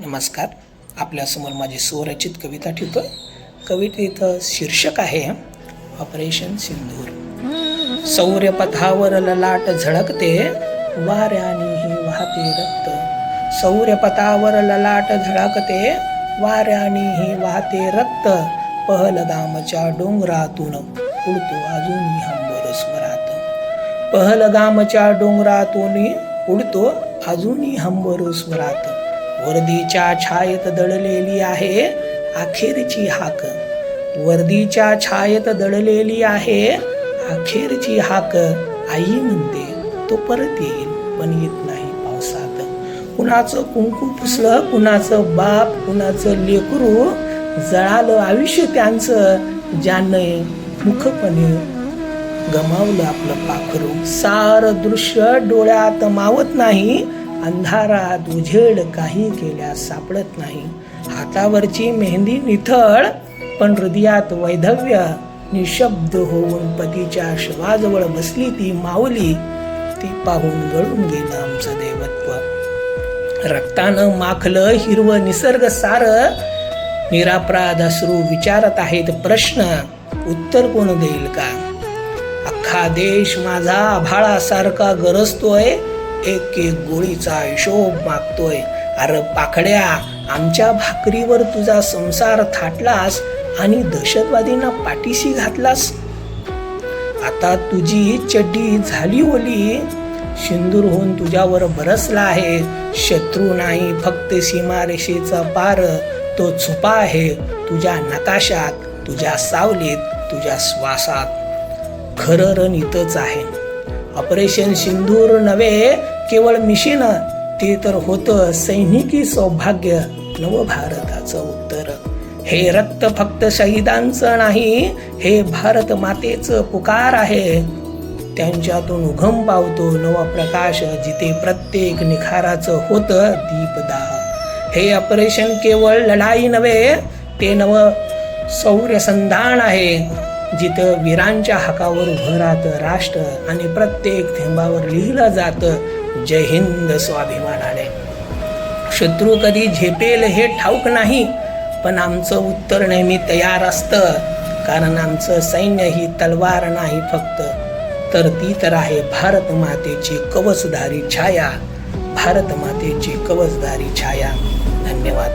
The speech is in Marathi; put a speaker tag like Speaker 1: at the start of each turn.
Speaker 1: नमस्कार. आपल्यासमोर माझी स्वरचित कविता ठेवतो कवितेचं शीर्षक आहे ऑपरेशन सिंदूर. सौर्यपथावर ललाट झळकते वाऱ्याने हे वाहते रक्त. सौर्यपथावर ललाट झळकते वाऱ्याने हे वाहते रक्त. पहलगामच्या डोंगरातून उडतो अजूनही हंबर स्वरात. पहलगामच्या डोंगरातून उडतो अजूनही हंबर स्वरात. वर्दीच्या छायेत दडलेली आहे अखेरची हाक. वर्दीच्या छायेत दडलेली आहे अखेरची हाक. आई म्हणते तो परत येईल पण येत नाही पावसात. कुणाचं कुंकू पुसलं कुणाचं बाप कुणाचं लेकरू जळालं आयुष्य त्यांचं ज्याने मुखपणे गमावलं आपलं पाखरू. सार दृश्य डोळ्यात मावत नाही अंधारात उझेड काही केल्यास सापडत नाही. हातावरची मेहंदी निथळ पण हृदयात वैधव्य निशब्द होऊन पतीच्या शवाजवळ बसली ती माऊली. ती पाहून गळून गेलं आमचं देवत्व. रक्तानं माखलं हिरवं निसर्ग सार. निरापराध असू विचारत आहेत प्रश्न उत्तर कोण देईल का? अख्खा देश माझा आभाळासारखा गरजतोय. एक एक गोळीचा हिशोब मागतोय. अरे पाखड्या आमच्या भाकरीवर तुझा संसार थाटलास आणि दहशतवादींना पाठीशी घातलास? आता तुझी चड्डी झाली ओली. सिंदूर होऊन तुझ्यावर बरसला आहे. शत्रू नाही फक्त सीमारेषेचा पार. तो छुपा आहे तुझ्या नकाशात तुझ्या सावलीत तुझ्या श्वासात. खरं रण इथंच आहे. ऑपरेशन सिंदूर नव्हे केवळ मिशीन ते तर होतं सैनिकी सौभाग्य नवभारताचं उत्तर. हे रक्त फक्त शहीदांचं नाही हे भारत मातेचं पुकार आहे. त्यांच्यातून उघम पावतो नवप्रकाश जिथे प्रत्येक निखाराचं होतं दीपदाह हे ऑपरेशन केवळ लढाई नव्हे ते नव सौर्यसंधान आहे. जिथं वीरांच्या हकावर उभं राहतं राष्ट्र आणि प्रत्येक थेंबावर लिहिलं जातं जय हिंद स्वाभिमानाने. शत्रू कधी झेपेल हे ठाऊक नाही पण आमचं उत्तर नेहमी तयार असतं. कारण आमचं सैन्य ही तलवार नाही फक्त. तर ती तर आहे भारत मातेची कवचधारी छाया. भारत मातेची कवचधारी छाया. धन्यवाद.